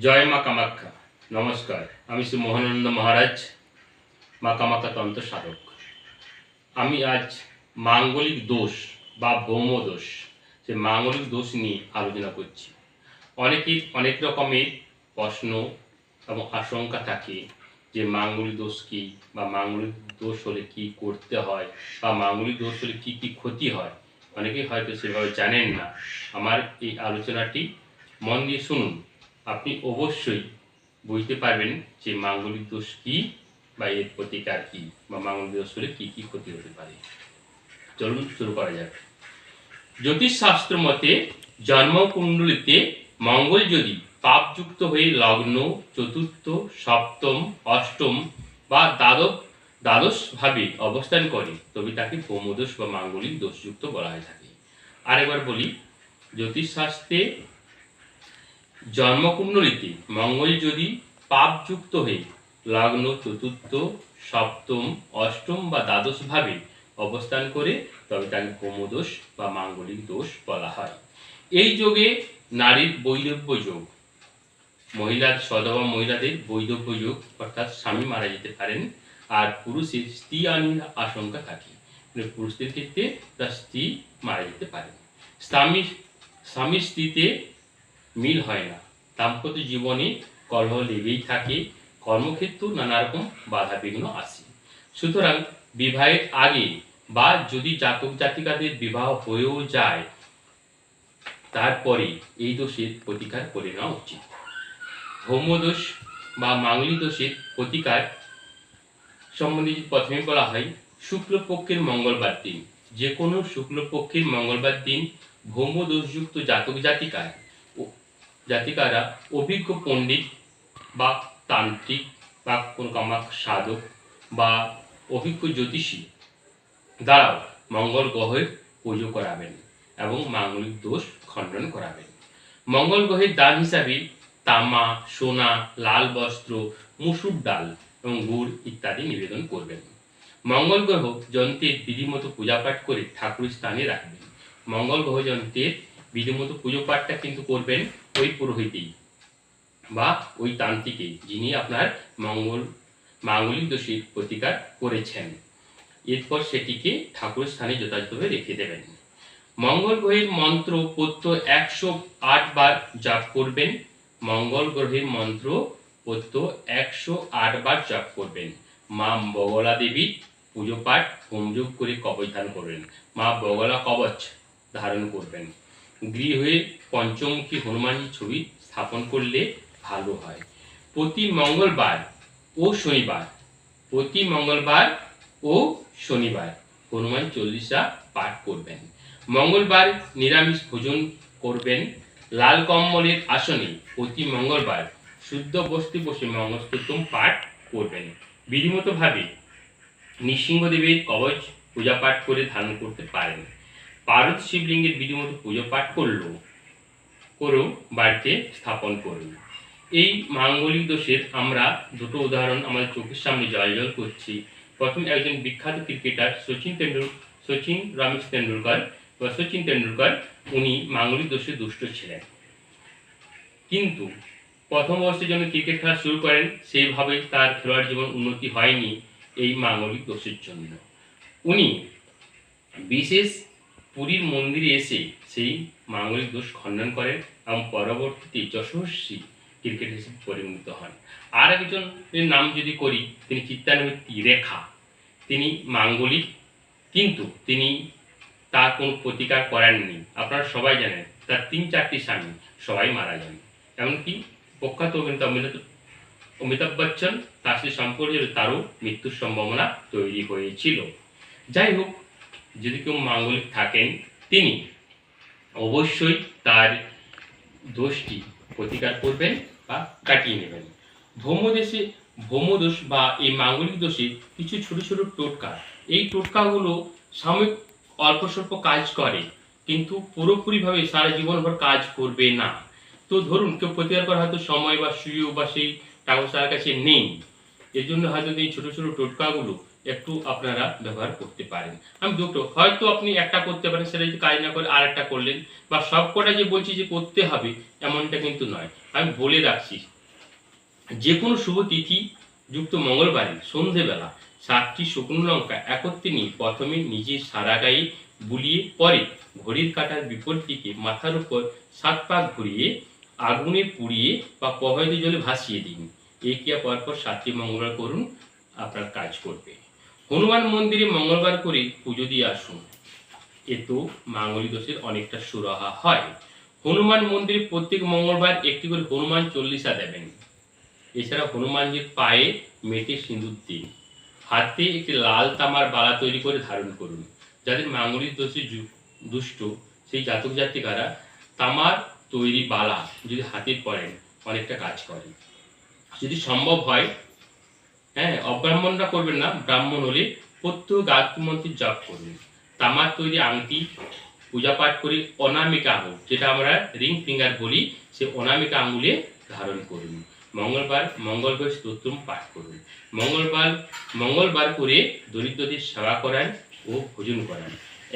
জয় মা কামাখ্যা নমস্কার, আমি শ্রী মোহনানন্দ মহারাজ, মা কামাখ্যা তন্ত্র সাধক। আমি আজ মাঙ্গলিক দোষ বা ভৌম দোষ, সে মাঙ্গলিক দোষ নিয়ে আলোচনা করছি। অনেকের অনেক রকমের প্রশ্ন এবং আশঙ্কা থাকে যে মাঙ্গলিক দোষ কী বা মাঙ্গলিক দোষ হলে কি করতে হয় বা মাঙ্গলিক দোষ হলে কি কি ক্ষতি হয়। অনেকেই হয়তো সেভাবে জানেন না। আমার এই আলোচনাটি মন দিয়ে শুনুন। আপনি অবশ্যই বুঝতে পারবেন যে মাঙ্গলিক দোষ কী বা এর প্রতিকার কী বা মাঙ্গলিক দোষ হলে কী কী ক্ষতি হতে পারে। চলুন শুরু করা যাক। জ্যোতিষশাস্ত্র মতে জন্মকুণ্ডলিতে মঙ্গল যদি পাপযুক্ত হয়ে লগ্ন, চতুর্থ, সপ্তম, অষ্টম বা দ্বাদশ দ্বাদশ ভাবে অবস্থান করে, তবে তাকে ভৌমদোষ বা মাঙ্গলিক দোষযুক্ত বলা হয়ে থাকে। আরেকবার বলি, জ্যোতিষশাস্ত্রে জন্মকুণ্ডলিতে মঙ্গল যদি পাপযুক্ত হয়ে লগ্ন, চতুর্থ, সপ্তম, অষ্টম বা দ্বাদশ ভাবে অবস্থান করে, তবে তাকে ভৌমদোষ বা মাঙ্গলিক দোষ বলা হয়। এই যোগে নারীর বৈধব্য যোগ। মহিলার সদবা মহিলাদের বৈধব্য যোগ, অর্থাৎ স্বামী মারা যেতে পারেন, আর পুরুষের স্ত্রী আনির আশঙ্কা থাকে। মানে পুরুষদের ক্ষেত্রে তার স্ত্রী মারা যেতে পারেন স্বামী স্বামী স্ত্রীতে মিল হয় না। দাম্পত্য জীবনে কলহ লেগেই থাকে, কর্মক্ষেত্রেও নানা রকম বাধা বিঘ্ন আসে। সুতরাং বিবাহের আগে বা যদি জাতক জাতিকাদের বিবাহ হয়েও যায়, তারপরে এই দোষের প্রতিকার করে নেওয়া উচিত। ভৌমদোষ বা মাঙ্গলিক দোষের প্রতিকার সম্বন্ধে প্রথমে বলা হয়, শুক্লপক্ষের মঙ্গলবার দিন। যে কোনো শুক্লপক্ষের মঙ্গলবার দিন ভৌম দোষযুক্ত জাতক জাতিকার ও- জাতিকারা অভিজ্ঞ পণ্ডিত বা তান্ত্রিক বা কোন কামাক সাধক বা অভিজ্ঞ জ্যোতিষী। দ্বারাও মঙ্গল গ্রহের পুজো করাবেন এবং মাঙ্গলিক দোষ খণ্ডন করাবেন। মঙ্গল গ্রহের দান হিসাবে তামা, সোনা, লাল বস্ত্র, মুসুর ডাল এবং গুড় ইত্যাদি নিবেদন করবেন। মঙ্গল গ্রহ যন্ত্রের বিধিমতো পূজাপাঠ করে ঠাকুর স্থানে রাখবেন। মঙ্গল গ্রহ যন্ত্রের বিধিমতো পুজো পাঠটা কিন্তু করবেন ওই পুরোহিতেই বা ওই তান্ত্রিকে যিনি আপনার মঙ্গল, মাঙ্গলিক দোষীর প্রতিকার করেছেন। এরপর সেটিকে ঠাকুর স্থানে যথাযথভাবে রেখে দেবেন। মঙ্গল গ্রহের মন্ত্র পত্য একশো আট বার জাপ করবেন। মঙ্গল গ্রহের মন্ত্র পত্য একশো আট বার জাপ করবেন। মা বগলা দেবীর পুজো পাঠ হোমযোগ করে কবচ ধারণ করবেন। মা বগলা কবচ ধারণ করবেন। গৃহে পঞ্চমুখী হনুমানজি ছবি স্থাপন করলে ভালো হয়। প্রতি মঙ্গলবার ও শনিবার, প্রতি মঙ্গলবার ও শনিবার হনুমান চল্লিশা পাঠ করবেন। মঙ্গলবার নিরামিষ ভোজন করবেন। লাল কম্বলের আসনে প্রতি মঙ্গলবার শুদ্ধ বস্তি বসে মঙ্গলস্তোত্তম পাঠ করবেন। বিধিমতভাবে নৃসিংহদেবের কবচ পূজা পাঠ করে ধারণ করতে পারেন। পার্বত শিবলিঙ্গের বিধিমতো পুজো পাঠ করলেও করেও বাড়িতে স্থাপন করুন। এই মাঙ্গলিক দোষের আমরা দুটো উদাহরণ আমাদের চোখের সামনে জল করছি। প্রথম একজন বিখ্যাত ক্রিকেটার সচিন তেন্ডুল সচিন রমেশ তেন্ডুলকর, বা সচিন তেন্ডুলকর, উনি মাঙ্গলিক দোষে দুষ্ট ছিলেন। কিন্তু প্রথম বর্ষে যখন ক্রিকেট খেলা শুরু করেন, সেইভাবে তার খেলোয়াড় জীবন উন্নতি হয়নি এই মাঙ্গলিক দোষের জন্য। উনি বিশেষ পুরীর মন্দিরে এসে সেই মাঙ্গলিক দোষ খণ্ডন করেন এবং পরবর্তীতে যশস্বী ক্রিকেট হিসেবে পরিণত হন। আর একজনের নাম যদি করি, তিনি চিত্তানবৃত্তি রেখা। তিনি মাঙ্গলিক, কিন্তু তিনি তার কোনো প্রতিকার করেননি। আপনারা সবাই জানেন, তার তিন চারটি স্বামী, সবাই মারা যান। এমনকি প্রখ্যাত অভিনেতা অমিতাভ অমিতাভ বচ্চন, তার সাথে সম্পর্কে তারও মৃত্যুর সম্ভাবনা তৈরি হয়েছিল। যাই হোক যদি কেউ মাঙ্গলিক থাকেন তিনি অবশ্যই তার দোষটি প্রতিকার করবেন বা কাটিয়ে নেবেন। ভৌমদেশে ভৌমদোষ বা এই মাঙ্গলিক দোষে কিছু ছোট ছোট টোটকা। এই টোটকাগুলো সাময়িক অল্প স্বল্প কাজ করে, কিন্তু পুরোপুরিভাবে সারা জীবনভর কাজ করবে না। তো ধরুন, কেউ প্রতিকার করার হয়তো সময় বা সুযোগ বা সেই টাকা কাছে নেই। এর জন্য হয়তো এই ছোট ছোট টোটকাগুলো একটু আপনারা ব্যবহার করতে পারেন। আমি দুটো, হয়তো আপনি একটা করতে পারেন, সেটা যদি কাজ না করে আর একটা করলেন, বা সব কটা যে বলছি যে করতে হবে, এমনটা কিন্তু নয়। আমি বলে রাখছি যে কোনো শুভ তিথি যুক্ত মঙ্গলবারে, সন্ধেবেলা, সাতটি শুকনো লঙ্কা একত্রে নিয়ে প্রথমে নিজের সারা গায়ে বুলিয়ে পরে ঘড়ির কাটার বিপরীত দিকে মাথার উপর সাত পাক ঘুরিয়ে আগুনে পুড়িয়ে বা প্রবাহিত জলে ভাসিয়ে দিন। এই ক্রিয়া পরপর সাতটি মঙ্গলবার করুন, আপনার কাজ করবে। হনুমান মন্দিরে মঙ্গলবার করে পুজো দিয়ে আসুন। এতো মাঙ্গলিক দোষের অনেকটা সুরাহা হয়। হনুমান মন্দিরে প্রত্যেক মঙ্গলবার একটি করে হনুমান চল্লিশা দেবেন। এছাড়া হনুমানজির পায়ে মেটে সিঁদুর দিন। হাতে একটি লাল তামার বালা তৈরি করে ধারণ করুন। যাদের মাঙ্গলিক দোষে দুষ্ট, সেই জাতক জাতিকারা তামার তৈরি বালা যদি হাতে পরেন অনেকটা কাজ করে। যদি সম্ভব হয় হ্যাঁ অব্রাহ্মণরা করবেন না, ব্রাহ্মণ হলে প্রত্যেক গায়ত্রী জপ করুন তামার তৈরি আংটি পূজা পাঠ করে অনামিকা আঙুল, যেটা আমরা রিং ফিঙ্গার বলি, সে অনামিকা আঙুলে ধারণ করুন। মঙ্গলবার মঙ্গলবার স্তোত্রম পাঠ করুন। মঙ্গলবার মঙ্গলবার করে দরিদ্রদের সেবা করান ও ভোজন করান।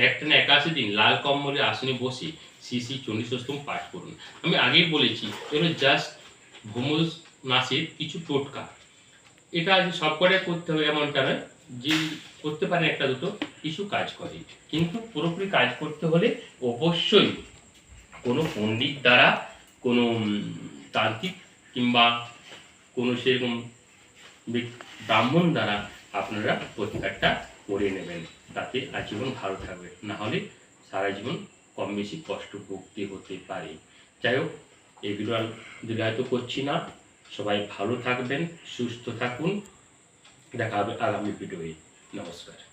একটানা একাশি দিন লাল কম্বলে আসনে বসে শ্রী শ্রী চণ্ডীশোস্তম পাঠ করুন। আমি আগেই বলেছি, এগুলো জাস্ট ভূমজ নাচের কিছু টোটকা। এটা যে সব কটাই করতে হবে, এমনটা নয়, যে করতে পারে একটা দুটো কিছু কাজ করে। কিন্তু পুরোপুরি কাজ করতে হলে অবশ্যই কোনো পণ্ডিত দ্বারা, কোনো তান্ত্রিক কিংবা কোনো সেরকম ব্রাহ্মণ দ্বারা আপনারা প্রতিকারটা করে নেবেন। তাতে আজীবন ভালো থাকবে। না হলে সারা জীবন কম বেশি কষ্ট ভুগতে হতে পারে। যাই হোক এগুলো আর দীর্ঘায়িত করছি না। সবাই ভালো থাকবেন সুস্থ থাকুন। দেখা হবে আগামী ভিডিওয়ে। নমস্কার।